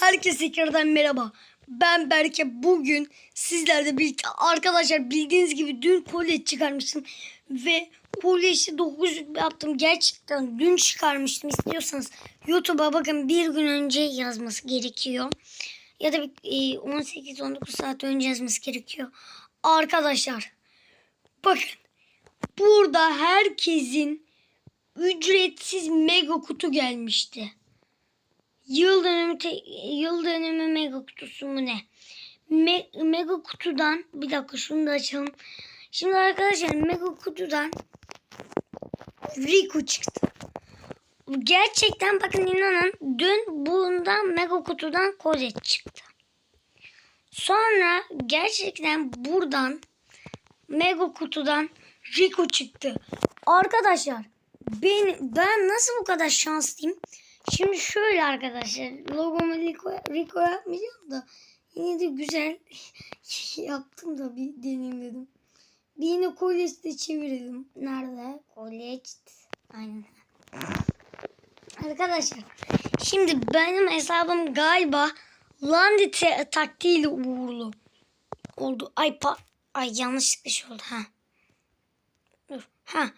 Herkese tekrardan merhaba. Ben Berke. Bugün sizlerle birlikte arkadaşlar bildiğiniz gibi dün kolye çıkarmıştım. Ve kolye işte 9 yaptım. Gerçekten dün çıkarmıştım. İstiyorsanız YouTube'a bakın bir gün önce yazması gerekiyor. Ya da bir, e, 18-19 saat önce yazması gerekiyor. Arkadaşlar bakın burada herkesin ücretsiz mega kutu gelmişti. Yıl dönümü, te- yıl dönümü mega kutusu mu ne? Me- mega kutudan bir dakika şunu da açalım. Şimdi arkadaşlar mega kutudan Rico çıktı. Gerçekten bakın inanın dün bundan mega kutudan Kodet çıktı. Sonra gerçekten buradan mega kutudan Rico çıktı. Arkadaşlar ben, ben nasıl bu kadar şanslıyım? Şimdi şöyle arkadaşlar logomu Rico, Rico yapmayacağım da yine de güzel yaptım da bir deneyim dedim. Bir yine kolyesi de çevirelim. Nerede? Kolye. Aynen. Arkadaşlar şimdi benim hesabım galiba Landi taktiğiyle uğurlu oldu. Ay pa Ay yanlışlıkla şey oldu ha. Dur. Ha.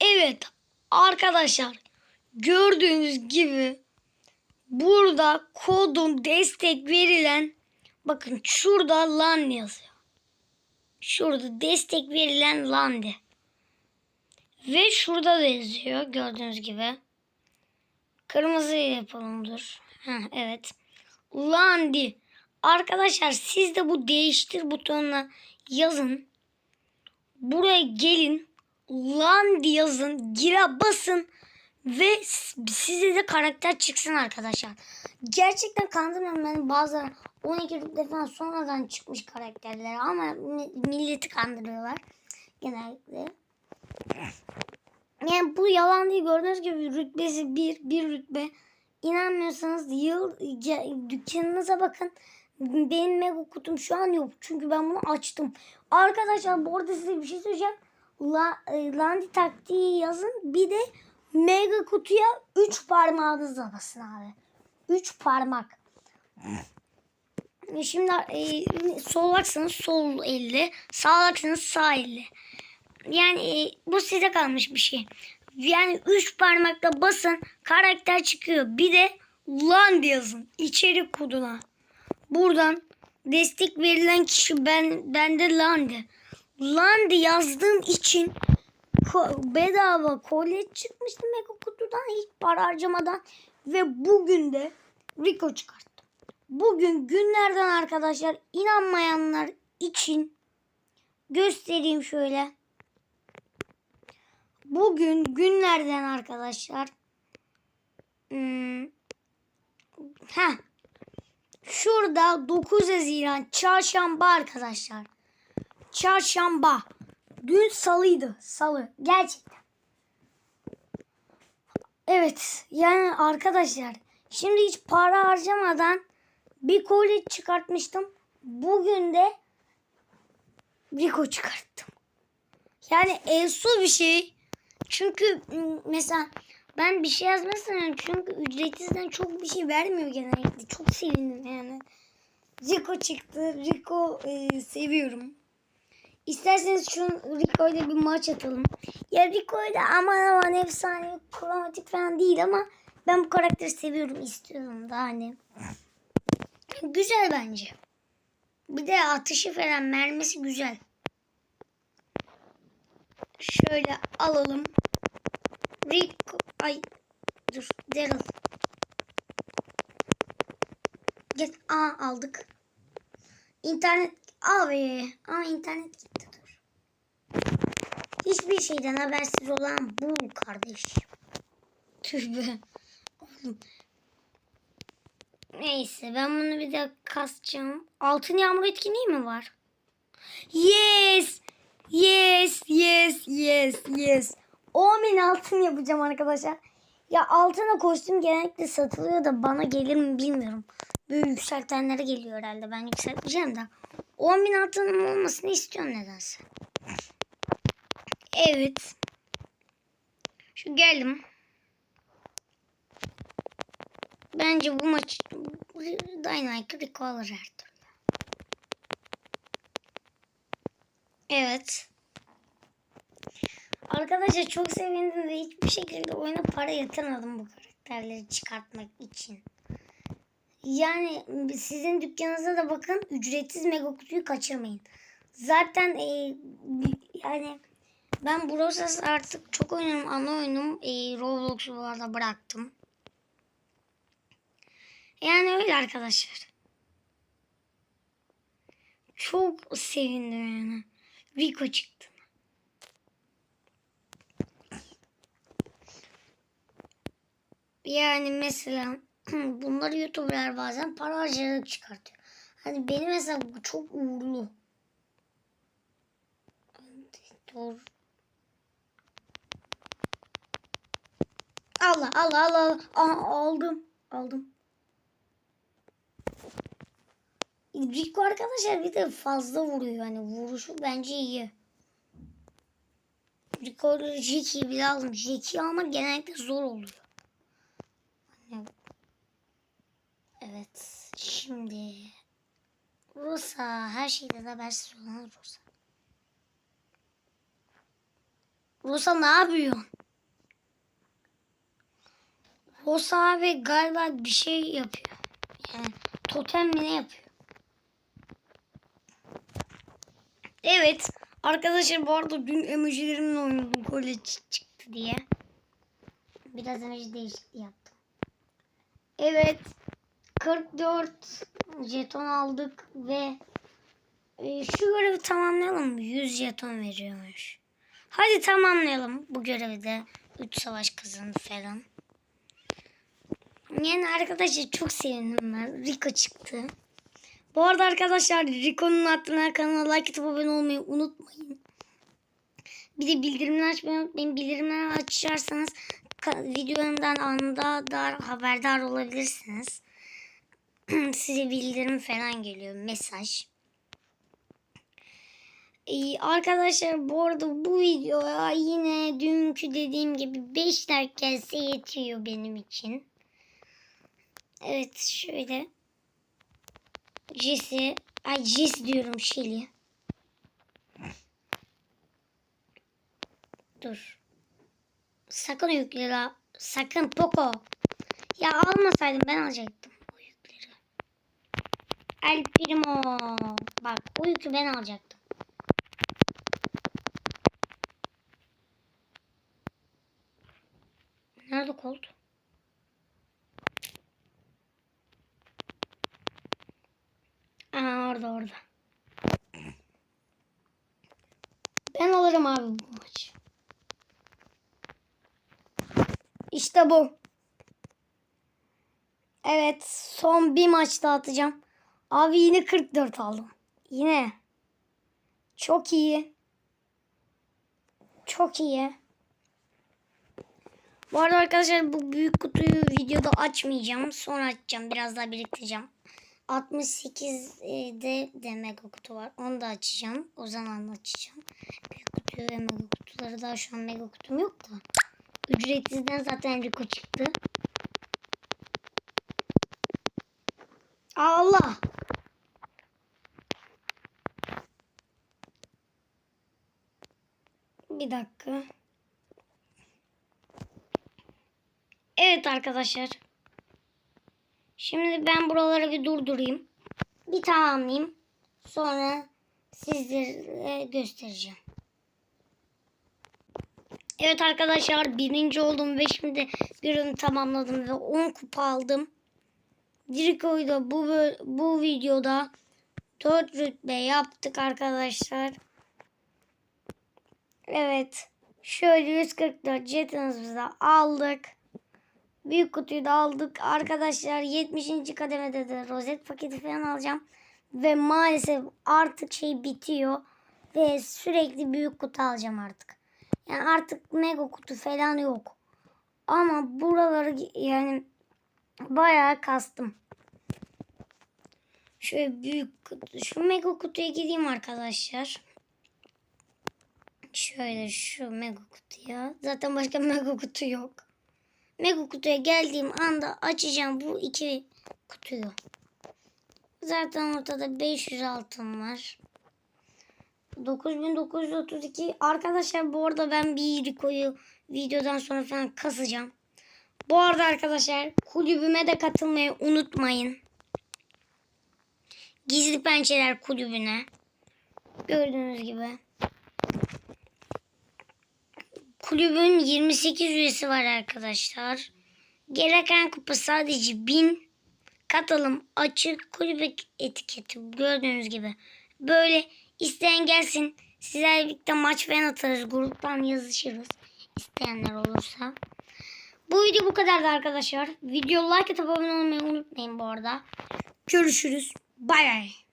Evet arkadaşlar gördüğünüz gibi burada kodun destek verilen bakın şurada LAN yazıyor. Şurada destek verilen LAN'di. Ve şurada da yazıyor gördüğünüz gibi. Kırmızı yapalım dur. Ha, evet. Landi. Arkadaşlar siz de bu değiştir butonuna yazın. Buraya gelin. Landi yazın. Gira basın. Ve size de karakter çıksın arkadaşlar. Gerçekten kandırmıyorum ben bazıları 12 rütbe falan sonradan çıkmış karakterler ama mi- milleti kandırıyorlar genellikle. Yani bu yalan değil gördüğünüz gibi rütbesi bir, bir rütbe. İnanmıyorsanız yıl dükkanınıza bakın. Benim mega kutum şu an yok. Çünkü ben bunu açtım. Arkadaşlar bu arada size bir şey söyleyeceğim. La, e, Landi taktiği yazın. Bir de mega kutuya 3 parmağınızla basın abi. 3 parmak. Şimdi e, solaksanız sol elle, sağlaksanız sağ elle. Yani e, bu size kalmış bir şey. Yani 3 parmakla basın karakter çıkıyor. Bir de land yazın içerik koduna. Buradan destek verilen kişi ben bende Landi. Landi yazdığım için bedava kolye çıkmıştı mega kutudan hiç para harcamadan ve bugün de Rico çıkarttım. Bugün günlerden arkadaşlar inanmayanlar için göstereyim şöyle. Bugün günlerden arkadaşlar. Hmm. Heh. Şurada 9 Haziran çarşamba arkadaşlar. Çarşamba. Dün salıydı. Salı. Gerçekten. Evet. Yani arkadaşlar. Şimdi hiç para harcamadan bir kolye çıkartmıştım. Bugün de Rico çıkarttım. Yani evsu bir şey. Çünkü m, mesela ben bir şey yazmasam çünkü ücretsizden çok bir şey vermiyor genellikle. Çok sevindim yani. Rico çıktı. Rico e, seviyorum. İsterseniz şu Rico ile bir maç atalım. Ya Rico ile aman aman efsane kromatik falan değil ama ben bu karakteri seviyorum istiyorum da hani. Güzel bence. Bir de atışı falan mermisi güzel. Şöyle alalım. Rico. Ay. Dur. Daryl. Gel. Aa aldık. İnternet. Abi. Ama internet gitti dur. Hiçbir şeyden habersiz olan bu kardeş. Tüh be. Neyse ben bunu bir de kasacağım. Altın yağmur etkinliği mi var? Yes. Yes, yes, yes, yes. 10 bin altın yapacağım arkadaşlar. Ya altına kostüm genellikle satılıyor da bana gelir mi bilmiyorum. Böyle yükseltenlere geliyor herhalde. Ben yükselteceğim de. 10 bin altınım olmasını istiyorum nedense. Evet. Şu geldim. Bence bu maç Dynamite Rico alır her türlü. Evet. Arkadaşlar çok sevindim ve hiçbir şekilde oyuna para yatırmadım bu karakterleri çıkartmak için. Yani sizin dükkanınıza da bakın ücretsiz mega kutuyu kaçırmayın. Zaten e, yani ben Brawl Stars artık çok oynuyorum. Ana oyunum e, Roblox'u bu arada bıraktım. Yani öyle arkadaşlar. Çok sevindim yani. Rico çıktı. Yani mesela bunları YouTuber'lar bazen para harcayarak çıkartıyor. Hani benim mesela çok uğurlu. Doğru. Allah Allah Allah. Aa, aldım. Aldım. Rico arkadaşlar bir de fazla vuruyor. Hani vuruşu bence iyi. Rico Jackie'yi bile aldım. Jackie ama genellikle zor oluyor. Hani... Evet. Şimdi Rosa her şeyde de bensiz olan Rosa. Rosa ne yapıyor? Rosa abi galiba bir şey yapıyor. Yani totem mi ne yapıyor? Evet. Arkadaşlar bu arada dün emojilerimle oynadım kolye çıktı diye. Biraz emoji değişikliği yaptım. Evet. 44 jeton aldık ve e, şu görevi tamamlayalım. 100 jeton veriyormuş. Hadi tamamlayalım bu görevi de. 3 savaş kazandı falan. Yani arkadaşlar çok sevindim ben. Rico çıktı. Bu arada arkadaşlar Rico'nun adına kanala like atıp abone olmayı unutmayın. Bir de bildirimleri açmayı unutmayın. Bildirimleri açarsanız videomdan anında da haberdar olabilirsiniz. Size bildirim falan geliyor. Mesaj. Ee, arkadaşlar bu arada bu videoya yine dünkü dediğim gibi 5 like yetiyor benim için. Evet şöyle. Jesse. Ay Jesse diyorum Shelly. Dur. Sakın yükle la. Sakın Poco. Ya almasaydım ben alacaktım. El Primo. Bak o yükü ben alacaktım. Nerede Colt? Aa orada orada. Ben alırım abi bu maçı. İşte bu. Evet son bir maç daha atacağım. Abi yine 44 aldım. Yine. Çok iyi. Çok iyi. Bu arada arkadaşlar bu büyük kutuyu videoda açmayacağım. Sonra açacağım. Biraz daha biriktireceğim. 68'de de mega kutu var. Onu da açacağım. O zaman açacağım. Büyük kutuyu ve mega kutuları daha şu an mega kutum yok da. Ücretsizden zaten Rico çıktı. Allah. Bir dakika. Evet arkadaşlar. Şimdi ben buraları bir durdurayım. Bir tamamlayayım. Sonra sizlere göstereceğim. Evet arkadaşlar birinci oldum ve şimdi görevimi tamamladım ve 10 kupa aldım. Diriko'yu bu, bu videoda 4 rütbe yaptık arkadaşlar. Evet. Şöyle 144 jetimizi aldık. Büyük kutuyu da aldık. Arkadaşlar 70. kademede de rozet paketi falan alacağım. Ve maalesef artık şey bitiyor. Ve sürekli büyük kutu alacağım artık. Yani artık mega kutu falan yok. Ama buraları yani bayağı kastım. Şöyle büyük kutu. Şu mega kutuya gideyim arkadaşlar. Şöyle şu mega kutuya. Zaten başka mega kutu yok. mega kutuya geldiğim anda açacağım bu iki kutuyu. Zaten ortada 500 altın var. 9932 arkadaşlar bu arada ben bir Rico'yu videodan sonra falan kasacağım. Bu arada arkadaşlar kulübüme de katılmayı unutmayın. Gizli Pençeler kulübüne. Gördüğünüz gibi. Kulübün 28 üyesi var arkadaşlar. Gereken kupa sadece 1000. Katılım açık kulübe etiketi gördüğünüz gibi. Böyle isteyen gelsin. Sizlerle birlikte maç falan atarız. Gruptan yazışırız. İsteyenler olursa. Bu video bu kadardı arkadaşlar. Video like atıp abone olmayı unutmayın bu arada. Görüşürüz. Bay bay.